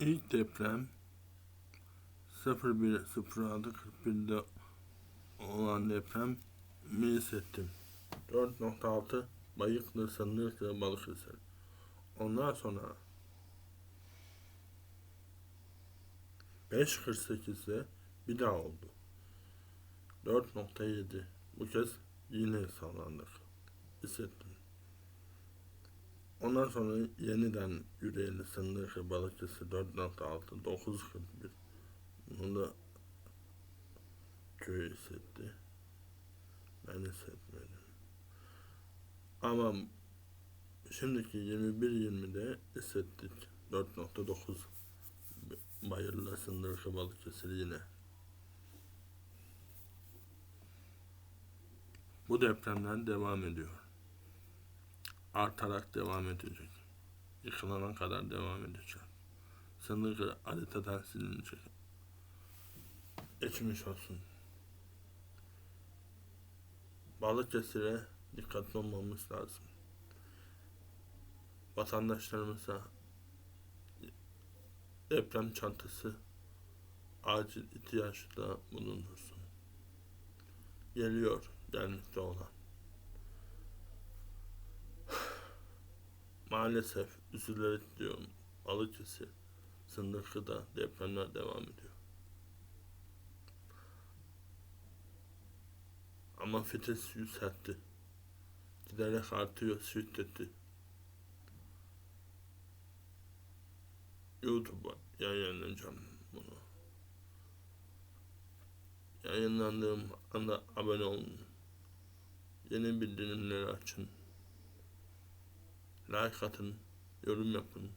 İlk deprem 01.06 41'de olan deprem hissettim. 4.6 Bayıklı, ve Balıkesir. Ondan sonra 5.48'de bir daha oldu. 4.7 Bu kez yine sallandık. Hissettim. Ondan sonra yeniden yüreğli sınırlık ve Balıkesir 4.6 9.41 Bunu da köy hissetti. Ben hissetmedim. Ama şimdiki 21-20'de hissettik. 4.9 Bayırla sınırlı Balıkesir yine. Bu depremler devam ediyor. Artarak devam edecek. Yıkılana kadar devam edecek. Sınırı haritadan silinecek. Geçmiş olsun. Balıkesir'e dikkatli olmamız lazım. Vatandaşlarımıza deprem çantası acil ihtiyaçta bulunursun. Geliyor gelmekte olan. Maalesef üzülerek diyorum Balıkesir Sınırkı'da depremler devam ediyor. Ama fites yükseltti. Giderek artıyor şiddeti. YouTube'a yayınlayacağım bunu. Yayınlandığım anda abone olun. Yeni bildirimleri açın. Like atın, yorum yapın.